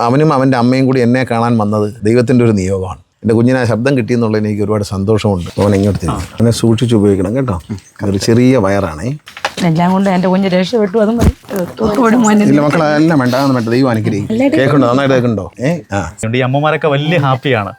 അവനും അവന്റെ അമ്മയും കൂടി എന്നെ കാണാൻ വന്നത് ദൈവത്തിന്റെ ഒരു നിയോഗമാണ്. എന്റെ കുഞ്ഞിന് ആ ശബ്ദം കിട്ടിയെന്നുള്ളതിന് എനിക്ക് ഒരുപാട് സന്തോഷമുണ്ട്. അവൻ ഇങ്ങോട്ട് തിരിഞ്ഞു അവനെ സൂക്ഷിച്ച് ഉപയോഗിക്കണം കേട്ടോ. അതൊരു ചെറിയ വയറാണേ. എല്ലാം കൊണ്ട് എന്റെ കുഞ്ഞ് രക്ഷപ്പെട്ടു അതും മതി. തൊട്ടുപടി മോനെ. ഇല്ല മക്കളെ എല്ലാം വേണ്ടാന്ന് വേണ്ട. ദൈവം അനുഗ്രഹിക്കും. കേൾക്കണ്ടോ? നന്നായിട്ട് കേൾക്കണ്ടോ? ഏഹ് ഈ അമ്മമാരൊക്കെ വലിയ ഹാപ്പിയാണ്.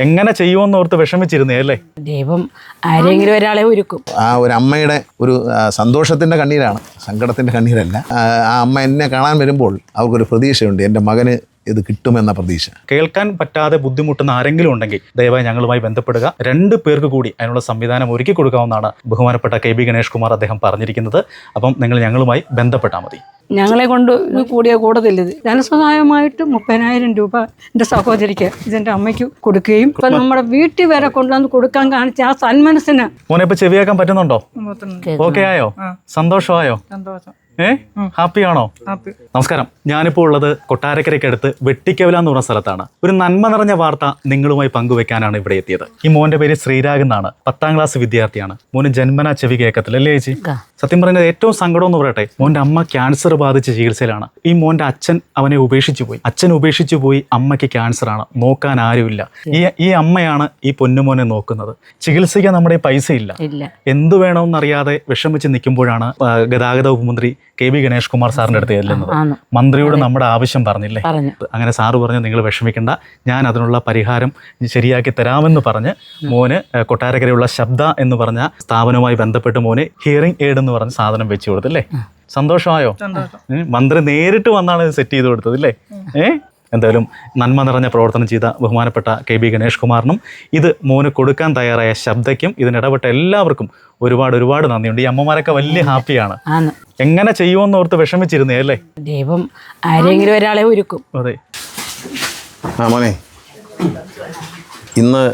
എങ്ങനെ ചെയ്യുമെന്ന് ഓർത്ത് വിഷമിച്ചിരുന്നേ അല്ലേ? ദൈവം ആരെങ്കിലും ഒരാളെ ഒരുക്കും. ആ ഒരു അമ്മയുടെ ഒരു സന്തോഷത്തിന്റെ സന്തോഷത്തിന്റെ കണ്ണീരാണ് സങ്കടത്തിന്റെ കണ്ണീരല്ല. ആ, ആ അമ്മ എന്നെ കാണാൻ വരുമ്പോൾ അവർക്കൊരു പ്രതീക്ഷയുണ്ട് എന്റെ മകന് ഇത് കിട്ടുമെന്ന പ്രതീക്ഷ. കേൾക്കാൻ പറ്റാതെ ബുദ്ധിമുട്ടുന്ന ആരെങ്കിലും ഉണ്ടെങ്കിൽ ദയവായി ഞങ്ങളുമായി ബന്ധപ്പെടുക. രണ്ട് പേർക്ക് കൂടി അതിനുള്ള സംവിധാനം ഒരുക്കി കൊടുക്കാവുന്നതാണ് ബഹുമാനപ്പെട്ട കെ ബി ഗണേഷ് കുമാർ അദ്ദേഹം പറഞ്ഞിരിക്കുന്നത്. അപ്പം നിങ്ങൾ ഞങ്ങളുമായി ബന്ധപ്പെട്ടാൽ മതി. ഞങ്ങളെ കൊണ്ട് ഇത് കൂടിയ കൂടത്തില്ല ഇത്. ധനസഹായമായിട്ട് മുപ്പതിനായിരം രൂപ എന്റെ സഹോദരിക്ക് ഇതെന്റെ അമ്മയ്ക്ക് കൊടുക്കുകയും ഇപ്പം നമ്മുടെ വീട്ടിൽ വരെ കൊണ്ടുവന്ന് കൊടുക്കാൻ കാണിച്ച ആ സന്മനസ്സിന് മോനെ ഇപ്പൊ ചെവിയാക്കാൻ പറ്റുന്നുണ്ടോ? ഓക്കെ ആയോ? സന്തോഷമായോ? ഏ? ഹാപ്പിയാണോ? നമസ്കാരം. ഞാനിപ്പോൾ ഉള്ളത് കൊട്ടാരക്കരയ്ക്കടുത്ത് വെട്ടിക്കവല എന്ന് പറഞ്ഞ സ്ഥലത്താണ്. ഒരു നന്മ നിറഞ്ഞ വാർത്ത നിങ്ങളുമായി പങ്കുവെക്കാനാണ് ഇവിടെ എത്തിയത്. ഈ മോന്റെ പേര് ശ്രീരാഗ് എന്നാണ്. പത്താം ക്ലാസ് വിദ്യാർത്ഥിയാണ്. മോന് ജന്മന ചെവി കേൾക്കത്തില്ല അല്ലേ ചേച്ചി? സത്യം പറയുന്നത് ഏറ്റവും സങ്കടം എന്ന് പറയട്ടെ മോന്റെ അമ്മ ക്യാൻസർ ബാധിച്ച് ചികിത്സയിലാണ്. ഈ മോന്റെ അച്ഛൻ അവനെ ഉപേക്ഷിച്ചു പോയി. അച്ഛൻ ഉപേക്ഷിച്ചു പോയി അമ്മയ്ക്ക് ക്യാൻസർ ആണ്. നോക്കാൻ ആരുമില്ല. ഈ ഈ അമ്മയാണ് ഈ പൊന്നുമോനെ നോക്കുന്നത്. ചികിത്സിക്കാൻ നമ്മുടെ പൈസ ഇല്ല. എന്ത് വേണമെന്നറിയാതെ വിഷമിച്ച് നിൽക്കുമ്പോഴാണ് ഗതാഗത ഉപമന്ത്രി കെ ബി ഗണേഷ് കുമാർ സാറിന്റെ അടുത്ത് ചെല്ലുന്നത്. മന്ത്രിയോട് നമ്മുടെ ആവശ്യം പറഞ്ഞില്ലേ? പറഞ്ഞു. അങ്ങനെ സാറ് പറഞ്ഞു നിങ്ങൾ വിഷമിക്കേണ്ട. ഞാൻ അതിനുള്ള പരിഹാരം ശരിയാക്കി തരാമെന്ന് പറഞ്ഞ് മോന് കൊട്ടാരക്കരയുള്ള ശബ്ദ എന്ന് പറഞ്ഞ സ്ഥാപനവുമായി ബന്ധപ്പെട്ട് മോന് ഹിയറിംഗ് എയ്ഡ് എന്ന് പറഞ്ഞ സാധനം വെച്ചു കൊടുത്തല്ലേ? സന്തോഷമായോ? മന്ത്രി നേരിട്ട് വന്നാണ് ഇത് സെറ്റ് ചെയ്ത് കൊടുത്തത് അല്ലേ ഏ? എന്തായാലും നന്മ നിറഞ്ഞ പ്രവർത്തനം ചെയ്ത ബഹുമാനപ്പെട്ട കെ ബി ഗണേഷ് കുമാറിനും ഇത് മോന് കൊടുക്കാൻ തയ്യാറായ ശബ്ദയ്ക്കും ഇതിനിടപെട്ട എല്ലാവർക്കും ഒരുപാട് ഒരുപാട് നന്ദിയുണ്ട്. ഈ അമ്മമാരൊക്കെ വലിയ ഹാപ്പിയാണ്. എങ്ങനെ ചെയ്യുമെന്ന് ഓർത്ത് വിഷമിച്ചിരുന്നേ അല്ലേ? ദൈവം ആരെങ്കിലും ഒരാളെ ഒരുക്കും. അതെ. ആ മോനെ. ഇന്ന്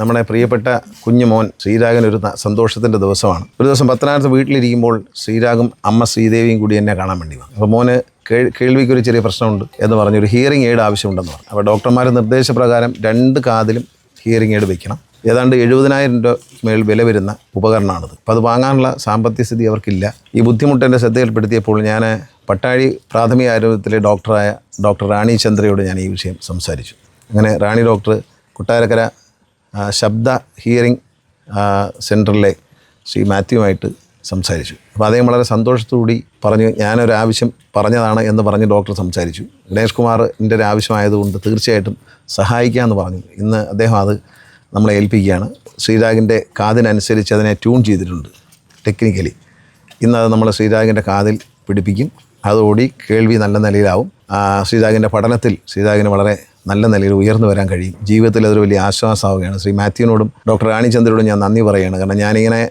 നമ്മുടെ പ്രിയപ്പെട്ട കുഞ്ഞു മോൻ ശ്രീരാഗൻ ഒരു സന്തോഷത്തിന്റെ ദിവസമാണ്. ഒരു ദിവസം പത്തനാപുരത്ത് വീട്ടിലിരിക്കുമ്പോൾ ശ്രീരാഗും അമ്മ ശ്രീദേവിയും കൂടി എന്നെ കാണാൻ വേണ്ടി വന്നു. അപ്പോൾ മോന് കേൾവിക്ക് ഒരു ചെറിയ പ്രശ്നമുണ്ട് എന്ന് പറഞ്ഞു ഒരു ഹിയറിംഗ് എയ്ഡ് ആവശ്യമുണ്ടെന്ന് പറഞ്ഞു. അപ്പോൾ ഡോക്ടർമാരുടെ നിർദ്ദേശപ്രകാരം രണ്ട് കാതിലും ഹിയറിംഗ് എയ്ഡ് വെക്കണം. ഏതാണ്ട് എഴുപതിനായിരം രൂപ മേൽ വില വരുന്ന ഉപകരണമാണിത്. അപ്പോൾ അത് വാങ്ങാനുള്ള സാമ്പത്തിക സ്ഥിതി അവർക്കില്ല. ഈ ബുദ്ധിമുട്ട് എന്റെ ശ്രദ്ധയിൽപ്പെടുത്തിയപ്പോൾ ഞാൻ പട്ടാഴി പ്രാഥമിക ആരോഗ്യത്തിലെ ഡോക്ടറായ ഡോക്ടർ റാണി ചന്ദ്രയോട് ഞാൻ ഈ വിഷയം സംസാരിച്ചു. അങ്ങനെ റാണി ഡോക്ടർ കൊട്ടാരക്കര ശബ്ദ ഹിയറിംഗ് സെന്ററിലെ ശ്രീ മാത്യുവുമായിട്ട് സംസാരിച്ചു. അപ്പോൾ അദ്ദേഹം വളരെ സന്തോഷത്തോടുകൂടി പറഞ്ഞു ഞാനൊരു ആവശ്യം പറഞ്ഞതാണ് എന്ന് പറഞ്ഞ് ഡോക്ടർ സംസാരിച്ചു. ഗണേഷ് കുമാറിന്റെ ഒരു ആവശ്യമായതുകൊണ്ട് തീർച്ചയായിട്ടും സഹായിക്കാമെന്ന് പറഞ്ഞു. ഇന്ന് അദ്ദേഹം അത് നമ്മളെ ഏൽപ്പിക്കുകയാണ്. ശ്രീരാഗിന്റെ കാതിനനുസരിച്ച് അതിനെ ട്യൂൺ ചെയ്തിട്ടുണ്ട് ടെക്നിക്കലി. ഇന്നത് നമ്മൾ ശ്രീരാഗിന്റെ കാതിൽ പിടിപ്പിക്കും. അതോടി കേൾവി നല്ല നിലയിലാവും. ശ്രീരാഗിന്റെ പഠനത്തിൽ ശ്രീരാഗിന് വളരെ നല്ല നിലയിൽ ഉയർന്നു വരാൻ കഴിയും. ജീവിതത്തിൽ അതൊരു വലിയ ആശ്വാസമാവുകയാണ്. ശ്രീ മാത്യുവിനോടും ഡോക്ടർ റാണിചന്ദ്രനോടും ഞാൻ നന്ദി പറയുകയാണ്. കാരണം ഞാനിങ്ങനെ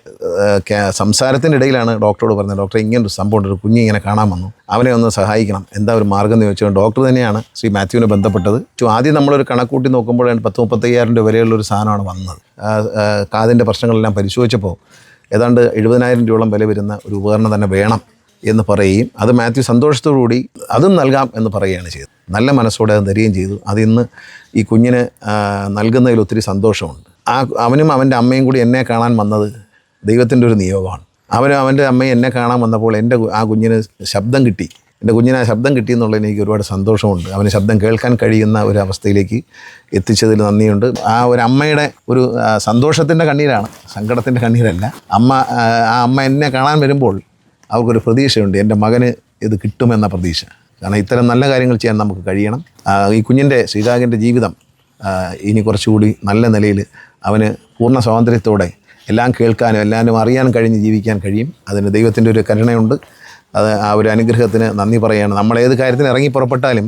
ഇടയിലാണ് ഡോക്ടറോട് പറഞ്ഞത്. ഡോക്ടർ ഇങ്ങനെ ഒരു സംഭവം ഉണ്ട് ഒരു കുഞ്ഞ് ഇങ്ങനെ കാണാൻ വന്നു. അവനെ ഒന്ന് സഹായിക്കണം. എന്താ ഒരു മാർഗം എന്ന് ചോദിച്ചാൽ ഡോക്ടർ തന്നെയാണ് ശ്രീ മാത്യുവിനെ ബന്ധപ്പെട്ടത്. ആദ്യം നമ്മളൊരു കണക്കൂട്ടി നോക്കുമ്പോഴാണ് പത്ത് മുപ്പത്തയ്യായിരം രൂപ വിലയുള്ള ഒരു സാധനമാണ് വന്നത്. കാതിന്റെ പ്രശ്നങ്ങളെല്ലാം പരിശോധിച്ചപ്പോൾ ഏതാണ്ട് എഴുപതിനായിരം രൂപയോളം വില വരുന്ന ഒരു ഉപകരണം തന്നെ വേണം എന്ന് പറയുകയും അത് മാത്യു സന്തോഷത്തോടുകൂടി അതും നൽകാം എന്ന് പറയുകയാണ് ചെയ്തത്. നല്ല മനസ്സോടെ അത് തരികയും ചെയ്തു. അതിന്ന് ഈ കുഞ്ഞിന് നൽകുന്നതിൽ ഒത്തിരി സന്തോഷമുണ്ട്. ആ അവനും അവന്റെ അമ്മയും കൂടി എന്നെ കാണാൻ വന്നത് ദൈവത്തിന്റെ ഒരു നിയോഗമാണ്. അവനും അവന്റെ അമ്മയെ എന്നെ കാണാൻ വന്നപ്പോൾ എന്റെ ആ കുഞ്ഞിന് ശബ്ദം കിട്ടി. എന്റെ കുഞ്ഞിന് ആ ശബ്ദം കിട്ടി എന്നുള്ളതിന് എനിക്ക് ഒരുപാട് സന്തോഷമുണ്ട്. അവന് ശബ്ദം കേൾക്കാൻ കഴിയുന്ന ഒരു അവസ്ഥയിലേക്ക് എത്തിച്ചതിൽ നന്ദിയുണ്ട്. ആ ഒരു അമ്മയുടെ ഒരു സന്തോഷത്തിന്റെ കണ്ണീരാണ്. സങ്കടത്തിന്റെ കണ്ണീരല്ല. അമ്മ ആ, അമ്മ എന്നെ കാണാൻ വരുമ്പോൾ അവർക്കൊരു പ്രതീക്ഷയുണ്ട്. എന്റെ മകന് ഇത് കിട്ടുമെന്ന പ്രതീക്ഷ. കാരണം ഇത്തരം നല്ല കാര്യങ്ങൾ ചെയ്യാൻ നമുക്ക് കഴിയണം. ഈ കുഞ്ഞിന്റെ ശ്രീരാഗിന്റെ ജീവിതം ഇനി കുറച്ചുകൂടി നല്ല നിലയിൽ അവന് പൂർണ സ്വാതന്ത്ര്യത്തോടെ എല്ലാം കേൾക്കാനും എല്ലാവരും അറിയാനും കഴിഞ്ഞ് ജീവിക്കാൻ കഴിയും. അതിന് ദൈവത്തിന്റെ ഒരു കരുണയുണ്ട്. അത് ആ ഒരു അനുഗ്രഹത്തിന് നന്ദി പറയുകയാണ്. നമ്മൾ ഏത് കാര്യത്തിന് ഇറങ്ങി പുറപ്പെട്ടാലും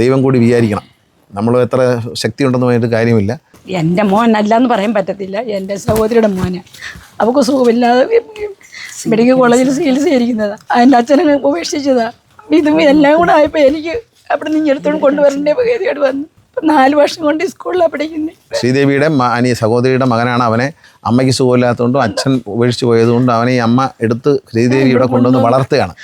ദൈവം കൂടി വിചാരിക്കണം. നമ്മൾ എത്ര ശക്തി ഉണ്ടെന്ന് പറഞ്ഞിട്ട് കാര്യമില്ല. എന്റെ അല്ല എന്ന് പറയാൻ പറ്റത്തില്ല. എന്റെ സഹോദരിയുടെ മോന്. അവൾക്ക് സുഖമില്ലാതെ മെഡിക്കൽ കോളേജിൽ ചികിത്സയിരിക്കുന്നതാണ് അതിന്റെ അച്ഛനെ ഉപേക്ഷിച്ചതാണ് ഇതും എല്ലാം കൂടെ ആയപ്പോൾ എനിക്ക് അവിടെ നിന്ന് എടുത്തോണ്ട് കൊണ്ടുവരേണ്ട ഗതികേട് വന്നു. നാല് വർഷം കൊണ്ട് സ്കൂളിലാണ് പഠിക്കുന്നത് ശ്രീദേവിയുടെ അനിയ അനി സഹോദരിയുടെ മകനാണ് അവനെ. അമ്മയ്ക്ക് സുഖമില്ലാത്തതുകൊണ്ടും അച്ഛൻ ഉപേക്ഷിച്ച് പോയതുകൊണ്ടും അവനെ ഈ അമ്മ എടുത്ത് ശ്രീദേവി ഇവിടെ കൊണ്ടുവന്ന് വളർത്തുകയാണ്.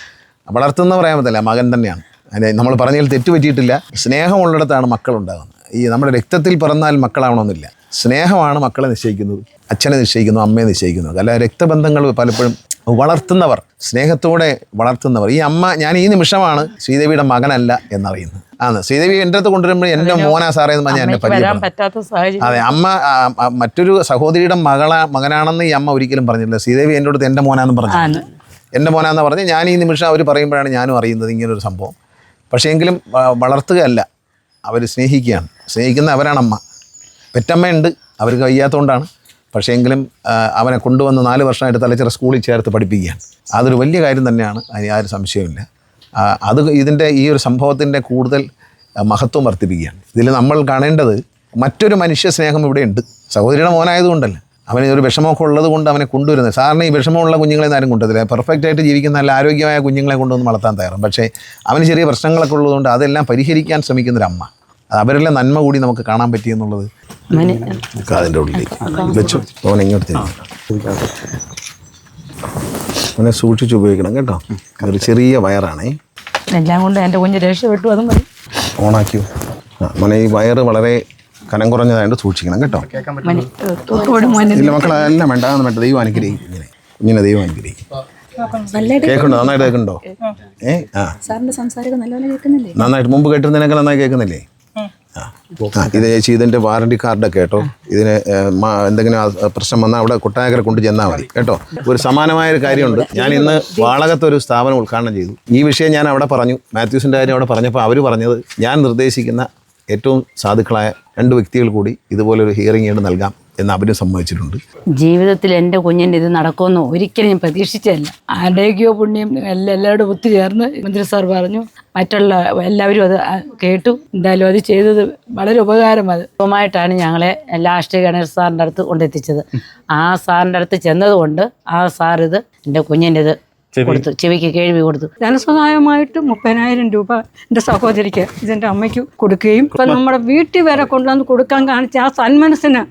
വളർത്തുന്ന പറയാൻ പറ്റില്ല മകൻ തന്നെയാണ്. അതിന് നമ്മൾ പറഞ്ഞതിൽ തെറ്റുപറ്റിയിട്ടില്ല. സ്നേഹമുള്ളിടത്താണ് മക്കളുണ്ടാകുന്നത്. ഈ നമ്മുടെ രക്തത്തിൽ പിറന്നാൽ മക്കളാവണമെന്നില്ല. സ്നേഹമാണ് മക്കളെ നിശ്ചയിക്കുന്നത് അച്ഛനെ നിശ്ചയിക്കുന്നു അമ്മയെ നിശ്ചയിക്കുന്നു. അല്ല രക്തബന്ധങ്ങൾ പലപ്പോഴും വളർത്തുന്നവർ സ്നേഹത്തോടെ വളർത്തുന്നവർ. ഈ അമ്മ ഞാൻ ഈ നിമിഷമാണ് ശ്രീദേവിയുടെ മകനല്ല എന്നറിയുന്നത്. ആണ്. ശ്രീദേവി എന്റെ അടുത്ത് കൊണ്ടുവരുമ്പോൾ എന്റെ മോനാ സാറേ എന്ന് പറഞ്ഞാൽ എന്നെ സാഹചര്യം. അതെ അമ്മ മറ്റൊരു സഹോദരിയുടെ മകള മകനാണെന്ന് ഈ അമ്മ ഒരിക്കലും പറഞ്ഞില്ല ശ്രീദേവി എന്റെ അടുത്ത് എന്റെ മോനാന്ന് പറഞ്ഞു. എന്റെ മോനാന്ന് പറഞ്ഞ് ഞാൻ ഈ നിമിഷം അവർ പറയുമ്പോഴാണ് ഞാനും അറിയുന്നത് ഇങ്ങനൊരു സംഭവം. പക്ഷേ എങ്കിലും വളർത്തുകയല്ല. അവർ സ്നേഹിക്കുകയാണ്. സ്നേഹിക്കുന്ന അവരാണ് അമ്മ. പെറ്റമ്മയുണ്ട്. അവർക്ക് വയ്യാത്തതുകൊണ്ടാണ്. പക്ഷേ എങ്കിലും അവനെ കൊണ്ടുവന്ന് നാല് വർഷമായിട്ട് തലച്ചിറ സ്കൂളിൽ ചേർത്ത് പഠിപ്പിക്കുകയാണ്. അതൊരു വലിയ കാര്യം തന്നെയാണ് അതിന് യാതൊരു സംശയമില്ല അത് ഇതിന്റെ ഈ ഒരു സംഭവത്തിന്റെ കൂടുതൽ മഹത്വം വർദ്ധിപ്പിക്കുകയാണ്. ഇതിൽ നമ്മൾ കാണേണ്ടത് മറ്റൊരു മനുഷ്യ സ്നേഹം ഇവിടെയുണ്ട് സഹോദരിയുടെ മോനായതുകൊണ്ടല്ല. അവന് ഒരു വിഷമമൊക്കെ ഉള്ളത് കൊണ്ട് അവനെ കൊണ്ടുവരുന്നത്. സാറിന് ഈ വിഷമമുള്ള കുഞ്ഞുങ്ങളെ ആരും കൊണ്ടുവരില്ല പെർഫെക്റ്റ് ആയിട്ട് ജീവിക്കുന്ന നല്ല ആരോഗ്യമായ കുഞ്ഞുങ്ങളെ കൊണ്ടുവന്ന് വളർത്താൻ തയ്യാറും പക്ഷേ അവന് ചെറിയ പ്രശ്നങ്ങളൊക്കെ ഉള്ളതുകൊണ്ട് അതെല്ലാം പരിഹരിക്കാൻ ശ്രമിക്കുന്നൊരമ്മ. അവരെല്ലാം നന്മ കൂടി നമുക്ക് കാണാൻ പറ്റിയെന്നുള്ളത് അതിന്റെ ഉള്ളിലേക്ക്. വെച്ചു. അവൻ ഇങ്ങോട്ട്. അവനെ സൂക്ഷിച്ച് ഉപയോഗിക്കണം കേട്ടോ. അതൊരു ചെറിയ വയറാണേ. എല്ലാം കൊണ്ട് എന്റെ കുഞ്ഞ് രക്ഷപ്പെട്ടു അതും മതി. ഓണാക്കിയോ ആ മോനെ ഈ വയറ് വളരെ കനം കുറഞ്ഞതായിട്ട് സൂക്ഷിക്കണം കേട്ടോ. ഇല്ല മക്കളെ എല്ലാം വേണ്ട. അതൊന്നും വേണ്ട. ദൈവം അനുഗ്രഹിക്കും. ഇങ്ങനെ. കുഞ്ഞിനെ ദൈവം അനുഗ്രഹിക്കും. കേൾക്കുന്നുണ്ടോ? നന്നായിട്ട് കേൾക്കുന്നുണ്ടോ? ഏ? ആ. നന്നായിട്ട്. മുമ്പ് കേട്ടിരുന്നതിനൊക്കെ നന്നായി കേൾക്കുന്നില്ലേ? ഇത് ചേച്ചി വാറണ്ടി കാർഡൊക്കെ കേട്ടോ. ഇതിന് എന്തെങ്കിലും പ്രശ്നം വന്നാൽ അവിടെ കൊട്ടായക്കര കൊണ്ട് ചെന്നാൽ മതി. കേട്ടോ? ഒരു സമാനമായ ഒരു കാര്യമുണ്ട്. ഞാൻ ഇന്ന് വാളകത്ത് ഒരു സ്ഥാപനം ഉദ്ഘാടനം ചെയ്തു. ഈ വിഷയം ഞാൻ അവിടെ പറഞ്ഞു. മാത്യൂസിന്റെ കാര്യം അവിടെ പറഞ്ഞപ്പോൾ അവർ പറഞ്ഞത് ഞാൻ നിർദ്ദേശിക്കുന്ന ഏറ്റവും സാധുക്കളായ രണ്ട് വ്യക്തികൾ കൂടി ഇതുപോലൊരു ഹിയറിംഗ് നൽകാം. എന്ന് അവരും സമ്മതിച്ചിട്ടുണ്ട്. ജീവിതത്തിൽ എന്റെ കുഞ്ഞിന്റെ ഇത് നടക്കുമെന്ന് ഒരിക്കലും ഞാൻ പ്രതീക്ഷിച്ചതല്ല. ആരുടെയൊക്കെയോ പുണ്യം എല്ലാ എല്ലാവരും ഒത്തുചേർന്ന് മന്ത്രി സാർ പറഞ്ഞു. മറ്റുള്ള എല്ലാവരും അത് കേട്ടു. എന്തായാലും അത് ചെയ്തത് വളരെ ഉപകാരം അത് സുഖമായിട്ടാണ് ഞങ്ങളെ ലാസ്റ്റ് ഗണേഷ് സാറിന്റെ അടുത്ത് കൊണ്ടെത്തിച്ചത്. ആ സാറിന്റെ അടുത്ത് ചെന്നതുകൊണ്ട് ആ സാർ ഇത് എന്റെ കുഞ്ഞിന്റെ ഇത് കൊടുത്തു. ചെവിക്ക് കേൾവി കൊടുത്തു. ധനസഹായമായിട്ട് മുപ്പതിനായിരം രൂപ എന്റെ സഹോദരിക്ക് ഇതെന്റെ അമ്മയ്ക്ക് കൊടുക്കുകയും ഇപ്പം നമ്മുടെ വീട്ടിൽ വരെ കൊണ്ടുവന്ന് കൊടുക്കാൻ കാണിച്ച ആ സന്മനസ്സിന്